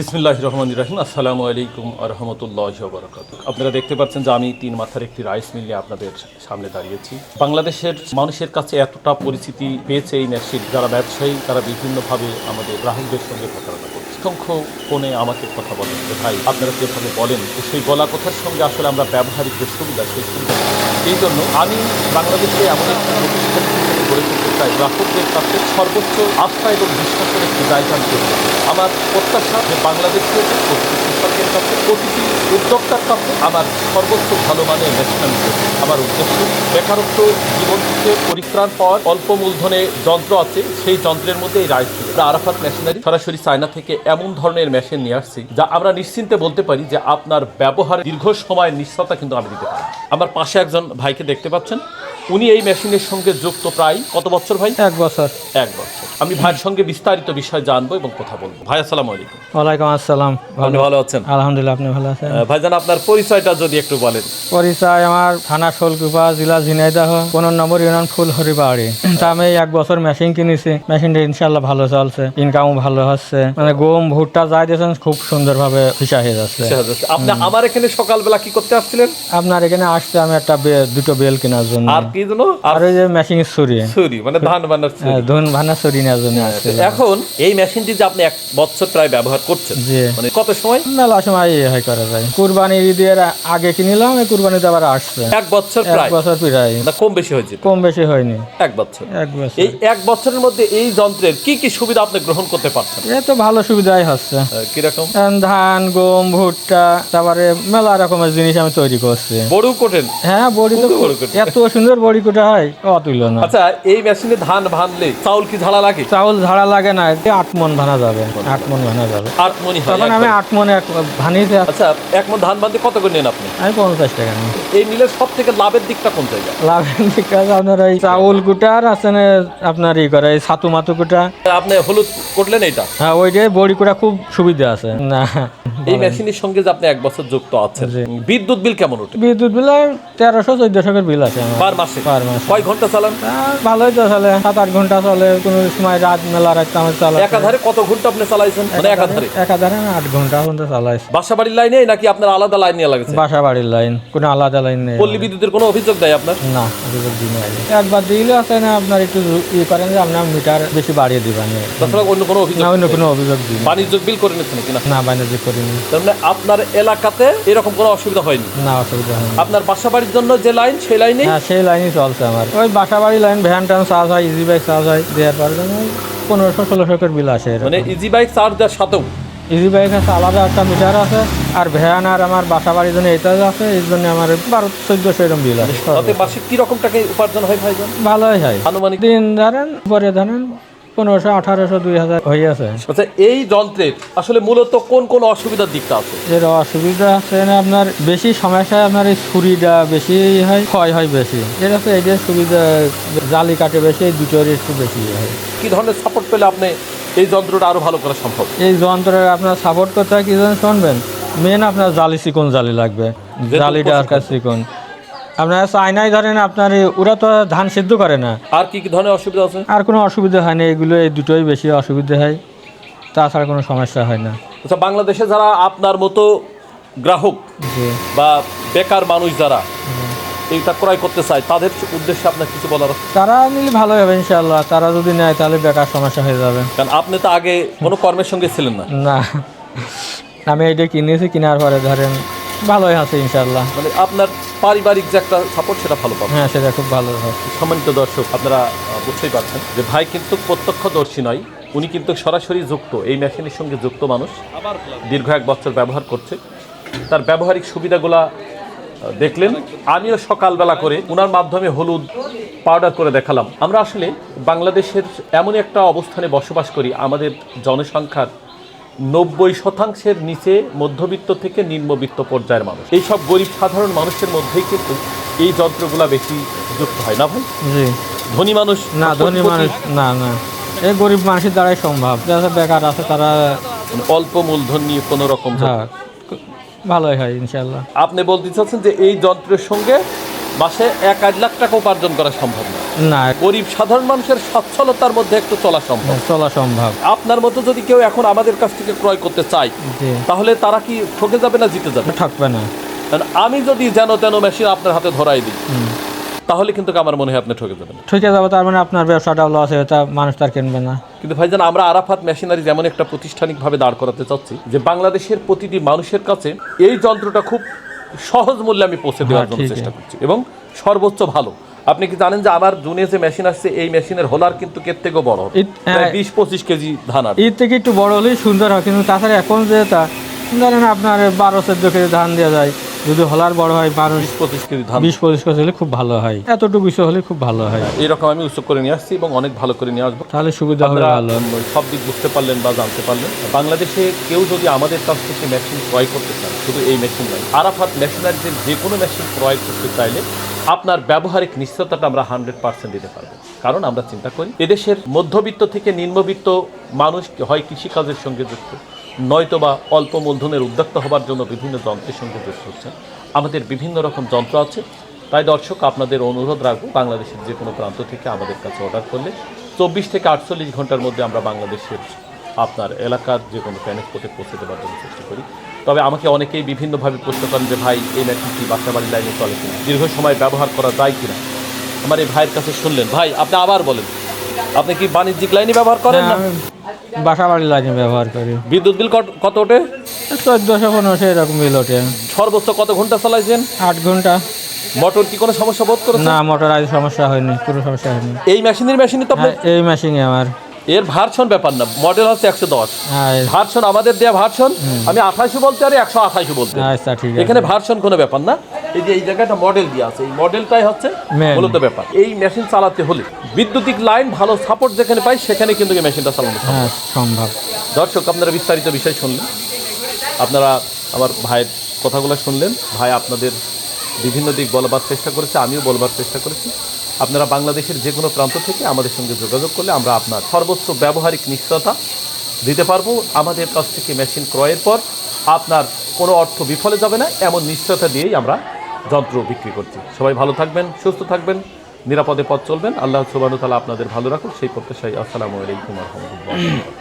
বিসমিল্লাহ রহমান রাহিম। আসসালামু আলাইকুম রহমতুল্লাহ বরকাত আপনারা দেখতে পাচ্ছেন যে আমি তিন মাথার একটি রাইস মিল নিয়ে আপনাদের সামনে দাঁড়িয়েছি। বাংলাদেশের মানুষের কাছে এতটা পরিচিতি পেয়েছে এই মেশিন যারা ব্যবসায়ী, তারা বিভিন্নভাবে আমাদের গ্রাহকদের সঙ্গে প্রতারণা করছে। অসংখ্য কোণে আমাকে কথা বলেন যে, ভাই, আপনারা যেভাবে বলেন সেই বলা কথার সঙ্গে আসলে আমরা ব্যবহারিক যে সুবিধা, সেই সুবিধা এই জন্য আমি বাংলাদেশে এমন একটি প্রতিষ্ঠান হিসেবে গড়ে তুলতে চাই, গ্রাহকদের কাছে সর্বোচ্চ আস্থা এবং বিশ্বাসের একটি জায়গা করতে আমার প্রত্যাশা যে বাংলাদেশের প্রতিটি কৃষকের কাছে, প্রতিটি উদ্যোক্তার কাছে আমার সর্বোচ্চ ভালো মানের মেশিন আমি করব। আমার উদ্দেশ্য, বেকারত্ব, জীবন থেকে পরিত্রাণ পাওয়ার অল্প মূলধনে যন্ত্র আছে, সেই যন্ত্রের মধ্যে এই রাইস। আরাফাত মেশিনারি সরাসরি চায়না থেকে এমন ধরনের মেশিন নিয়ে আসছি যা আমরা নিশ্চিন্তে বলতে পারি যে আপনার ব্যবহার দীর্ঘ সময়ের নিশ্চয়তা কিন্তু আমি দিতে পারি। আমার পাশে একজন ভাইকে দেখতে পাচ্ছেন। উনি এই মেশিনের সঙ্গে যুক্ত প্রায় কত বছর ভাই? এক বছর। এক বছর। আমি ভাইয়ের সঙ্গে বিস্তারিত বিষয় জানব এবং কথা বলব। ভাই আসসালামু আলাইকুম। ওয়ালাইকুম আসসালাম। আপনি ভালো আছেন? আলহামদুলিল্লাহ আপনি ভালো আছেন? ভাইজান আপনার পরিচয়টা যদি একটু বলেন। পরিচয় আমার থানা শোলকুপা জেলা ঝিনাইদহ পনেরো নম্বর ইউনিয়ন ফুলহরি পাহাড়ি তা আমি এক বছর মেশিন কিনেছি। মেশিনটা ইনশাল্লাহ ভালো চলছে ইনকামও ভালো হচ্ছে মানে গম ভুট্টা যাই দিয়েছেন খুব সুন্দরভাবে ফিসা হয়ে যাচ্ছে। আপনি আমার এখানে সকালবেলা কি করতে আসছিলেন? আপনার এখানে আসছে আমি একটা দুটো বেল কেনার জন্য। আর কি জন্য? আর ওই যে মেশিনের ছুরি। ছুরি মানে ধান বানার ছুরি। হ্যাঁ, ধুন ভানা ছুরি নেওয়ার জন্য আসছে এখন এই মেশিনটি যে আপনি এক বছর প্রায় ব্যবহার করছেন মানে কত সময়? মেলা সময় ইয়ে হয় করা যায়। কুরবানির ঈদের আগে কিনিলাম এই কুরবানিতে আবার আসছে এক বছর প্রায়? এক বছর প্রায়। কম বেশি হয়েছে। কম বেশি হয়নি। এক বছর। এক বছর। এই এক বছরের মধ্যে এই যন্ত্রের কি কি সুবিধা আপনি গ্রহণ করতে পারছেন এ তো ভালো সুবিধাই হচ্ছে। কীরকম? ধান গম ভুট্টা তারপরে মেলা রকমের জিনিস আমি তৈরি করছি। বড় কোটেন? হ্যাঁ বড়ি তো। এত সুন্দর বড়ি কোটা হয় অতুল্য না। আচ্ছা এই মেশিনে ধান ভানলে চাউল কি ঝাড়া লাগে? চাউল ঝাড়া লাগে না এতে আট মন ভানা যাবে আট মন ভানা যাবে। আট মনি হয় তখন আমি আট মনে এক ভানিয়েছি আচ্ছা এক মন ধান বানতে কত করে নেন আপনি? আমি পঞ্চাশ টাকা নিই। এই মিলের সব থেকে লাভের দিকটা কোন জায়গা লাভের দিকটা আপনার এই চাউল কুটার আছে না আপনার ই করে এই ছাতু মাতু কুটা। আপনি হলুদ করলেন এইটা? হ্যাঁ ওইটাই বড়ি কুটা খুব সুবিধা আছে। না। এই মেশিনের সঙ্গে যে আপনি এক বছর যুক্ত আছেন বিদ্যুৎ বিল কেমন ওঠে? বিদ্যুৎ বিল তেরোশো চোদ্দশো করে বিল আছে পার মাসে? পার মাসে। কয় ঘণ্টা চালান? ভালোই তো চলে। সাত আট ঘণ্টা চলে কোনো সময় রাত মেলা রাত আমার চালা। একাধারে কত ঘণ্টা আপনি চালাইছেন? মানে একাধারে একাধারে? আমি আট ঘণ্টা পর্যন্ত চালাইছি। বাসা বাড়ির লাইনে নাকি আপনার আলাদা লাইন নিয়ে লাগছে? বাসা বাড়ির লাইন কোনো আলাদা লাইন নেই পল্লী বিদ্যুতের কোনো অভিযোগ দেয় আপনার? না অভিযোগ দিন একবার দিলে আছে না আপনার একটু ই করেন যে আপনার মিটার বেশি বাড়িয়ে দিবেন। তাছাড়া অন্য কোনো অভিযোগ না অন্য কোনো অভিযোগ দিন বাণিজ্য বিল করে নিচ্ছেন কিনা না? বাণিজ্য করিনি মানে আপনার এলাকাতে এরকম কোনো অসুবিধা হয়নি? না অসুবিধা হয়নি। আপনার বাসা বাড়ির জন্য যে লাইন সেই লাইনে হ্যাঁ সেই লাইনই চলছে আমার। ওই বাসা বাড়ি লাইন ভ্যান ট্যান চার্জ হয় ইজি বাইক চার্জ হয় দেওয়ার পর পনেরোশো ষোলোশো করে বিল আসে মানে ইজি বাইক চার্জ দেওয়ার সাথেও? ইজি বাইক আছে আলাদা একটা মিটার আছে আর ভ্যান আর আমার বাসা বাড়ির জন্য এটা আছে এই জন্য আমার বারো চোদ্দশো এরকম বিল আছে তাতে মাসে কি টাকা উপার্জন হয় ভাইজান? ভালোই হয়। আনুমানিক? দিন ধরেন পরে ধরেন পনেরোশো আঠারোশো দুই হাজার হয়ে আছে। আচ্ছা এই যন্ত্রের আসলে মূলত কোন কোন অসুবিধার দিকটা আছে? এর অসুবিধা আছে না আপনার বেশি সমস্যা আপনার এই ছুরিটা বেশি হয় ক্ষয় হয় বেশি। এর আছে এই যে সুবিধা জালি কাটে বেশি এই দুটোর একটু বেশি হয়। কি ধরনের সাপোর্ট পেলে আপনি এই যন্ত্রটা আরও ভালো করা সম্ভব? এই যন্ত্রের আপনার সাপোর্ট করতে হয় কি জানেন শুনবেন? মেন আপনার জালি চিকন জালি লাগবে। জালিটা আর কাছে চিকন। আপনার চাইনাই ধরেন আপনার ওরা তো ধান সিদ্ধ করে না। আর কি কি ধরনের অসুবিধা আছে? আর কোনো অসুবিধা হয় না এগুলো এই দুটোই বেশি অসুবিধা হয়। তাছাড়া কোনো সমস্যা হয় না। আচ্ছা বাংলাদেশে যারা আপনার মতো গ্রাহক যে বা বেকার মানুষ যারা এইটা ক্রয় করতে চায় তাদের উদ্দেশ্যে আপনার কিছু বলার আছে? তারা নিলে ভালো হবে ইনশাল্লাহ তারা যদি নেয় তাহলে বেকার সমস্যা হয়ে যাবে। কারণ আপনি তো আগে কোনো কর্মের সঙ্গে ছিলেন না। না আমি এইটা কিনেছি কেনার পরে ধরেন ভালোই আছে ইনশাল্লাহ মানে আপনার পারিবারিক যে একটা সাপোর্ট সেটা ভালো পাবেন। হ্যাঁ সেটা খুব ভালো সম্মানিত দর্শক আপনারা বুঝতেই পারছেন যে ভাই কিন্তু প্রত্যক্ষদর্শী নয় উনি কিন্তু সরাসরি যুক্ত এই মেশিনের সঙ্গে যুক্ত মানুষ। আবার দীর্ঘ এক বছর ব্যবহার করছে। তার ব্যবহারিক সুবিধাগুলা দেখলেন। আমিও সকালবেলা করে ওনার মাধ্যমে হলুদ পাউডার করে দেখালাম। আমরা আসলে বাংলাদেশের এমন একটা অবস্থানে বসবাস করি আমাদের জনসংখ্যার নব্বই শতাংশের নিচে মধ্যবিত্ত থেকে নিম্নবিত্ত পর্যায়ের মানুষ। এই সব গরিব সাধারণ মানুষের মধ্যেই কিন্তু এই যন্ত্রগুলা বেশি যুক্ত হয়। না ভাই? জি। ধনী মানুষ না ধনী মানুষ না না। এই গরিব মানুষের দ্বারাই সম্ভব। যারা বেকার আছে তারা মানে অল্প মূলধন নিয়ে কোনো রকম হ্যাঁ ভালোই হয় ইনশাল্লাহ আপনি বলতে চাচ্ছেন যে এই যন্ত্রের সঙ্গে মাসে এক আধ লাখ টাকা উপার্জন করা সম্ভব না? না। গরিব সাধারণ মানুষের সচ্ছলতার মধ্যে একটু চলা সম্ভব। চলা সম্ভব। আপনার মতো যদি কেউ এখন আমাদের কাছ থেকে ক্রয় করতে চায় তাহলে তারা কি ঠকে যাবে না জিতে যাবে? ঠকবে না। কারণ আমি যদি যেন তেন মেশিন আপনার হাতে ধরাই দিই তাহলে কিন্তু আমার মনে হয় আপনি ঠকে যাবেন। ঠকে যাবে তার মানে আপনার ব্যবসাটাও লস হবে তা মানুষ তার কিনবে না। কিন্তু ভাই ভাইজান আমরা আরাফাত মেশিনারি যেমন একটা প্রাতিষ্ঠানিকভাবে দাঁড় করাতে চাচ্ছি যে বাংলাদেশের প্রতিটি মানুষের কাছে এই যন্ত্রটা খুব সহজ মূল্যে আমি পৌঁছে দেওয়ার হ্যাঁ, জন্য চেষ্টা করছি এবং সর্বোচ্চ ভালো। আপনি কি জানেন যে আমার জুনিয়ে যে মেশিন আসছে এই মেশিনের হোলার কিন্তু কের থেকেও বড়? হ্যাঁ। বিশ পঁচিশ কেজি ধান আর এর থেকে একটু বড় হলেই সুন্দর হয় কিন্তু তাছাড়া এখন যে তা ধরেন আপনার বারো চোদ্দ কেজি ধান দেওয়া যায় যদি হলার বড় হয় মানুষ বিশ পঁচিশ কেজি ধান। বিশ পঁচিশ কেজি হলে খুব ভালো হয়। এতটুকু বিষয় হলে খুব ভালো হয়। এরকম আমি উৎসব করে নিয়ে আসছি এবং অনেক ভালো করে নিয়ে আসব। তাহলে সুবিধা হবে ভালো। সব দিক বুঝতে পারলেন বা জানতে পারলেন। বাংলাদেশে কেউ যদি আমাদের কাছ থেকে মেশিন ক্রয় করতে চান শুধু এই মেশিন নয় আরাফাত মেশিনারিজের যে কোনো মেশিন ক্রয় করতে চাইলে আপনার ব্যবহারিক নিশ্চয়তাটা আমরা হান্ড্রেড পার্সেন্ট দিতে পারব। কারণ আমরা চিন্তা করি, এদেশের মধ্যবিত্ত থেকে নিম্নবিত্ত মানুষ হয় কৃষিকাজের সঙ্গে যুক্ত, নয়তো বা অল্প মূলধনের উদ্যোক্তা হবার জন্য বিভিন্ন যন্ত্রের সঙ্গে যুক্ত হচ্ছেন। আমাদের বিভিন্ন রকম যন্ত্র আছে। তাই দর্শক, আপনাদের অনুরোধ রাখব, বাংলাদেশের যে কোনো প্রান্ত থেকে আমাদের কাছে অর্ডার করলে চব্বিশ থেকে আটচল্লিশ ঘণ্টার মধ্যে আমরা বাংলাদেশের আপনার এলাকার যে কোনো ট্রান্সপোর্টে পৌঁছে দেওয়ার জন্য চেষ্টা করি। তবে আমাকে অনেকেই বিভিন্নভাবে প্রশ্ন করেন যে ভাই এই মেশিনটি বাসা বাড়ি লাইনে চলে কিনা? দীর্ঘ সময় ব্যবহার করা যায় কিনা? আমার এই ভাইয়ের কাছে শুনলেন ভাই আপনি আবার বলেন। আপনি কি বাণিজ্যিক লাইনে ব্যবহার করেন না? আমি বাসা বাড়ি লাগে ব্যবহার করি। বিদ্যুৎ বিল কত- ওঠে? চোদ্দশো পনেরোশো এরকম বিল ওঠে। সর্বোচ্চ কত ঘণ্টা চালাইছেন? আট ঘণ্টা। মোটর কি কোনো সমস্যা বোধ করেছে না মোটর আজ সমস্যা হয়নি কোনো সমস্যা হয়নি। এই মেশিনের মেশিনই তো হ্যাঁ, এই মেশিনে আমার। এর ভার্সন ব্যাপার না মডেল হচ্ছে একশো দশ। ভার্সন আমাদের দেয়া ভার্সন আমি আঠাশো বলতে পারি একশো আঠাশো বলতে। আচ্ছা এখানে ভার্সন কোনো ব্যাপার না। এই যে এই জায়গাটা মডেল দিয়ে আছে এই মডেলটাই হচ্ছে মূলত ব্যাপার। এই মেশিন চালাতে হলে বিদ্যুতিক লাইন ভালো সাপোর্ট যেখানে পাই সেখানে কিন্তু এই মেশিনটা চালানো। হ্যাঁ সম্ভব। দর্শক আপনারা বিস্তারিত বিষয় শুনলেন। আপনারা আমার ভাইয়ের কথাগুলো শুনলেন। ভাই আপনাদের বিভিন্ন দিক বলবার চেষ্টা করেছে আমিও বলবার চেষ্টা করেছি। আপনারা বাংলাদেশের যে কোনো প্রান্ত থেকে আমাদের সঙ্গে যোগাযোগ করলে আমরা আপনার সর্বোচ্চ ব্যবহারিক নিশ্চয়তা দিতে পারব। আমাদের কাছ থেকে মেশিন ক্রয়ের পর আপনার কোনো অর্থ বিফলে যাবে না, এমন নিশ্চয়তা দিয়েই আমরা যন্ত্র বিক্রি করছি। সবাই ভালো থাকবেন, সুস্থ থাকবেন, নিরাপদে পথ চলবেন। আল্লাহ সুবাহ তালা আপনাদের ভালো রাখুন সেই প্রত্যাশায় আসসালামু আলাইকুম রহমতুল্লাহ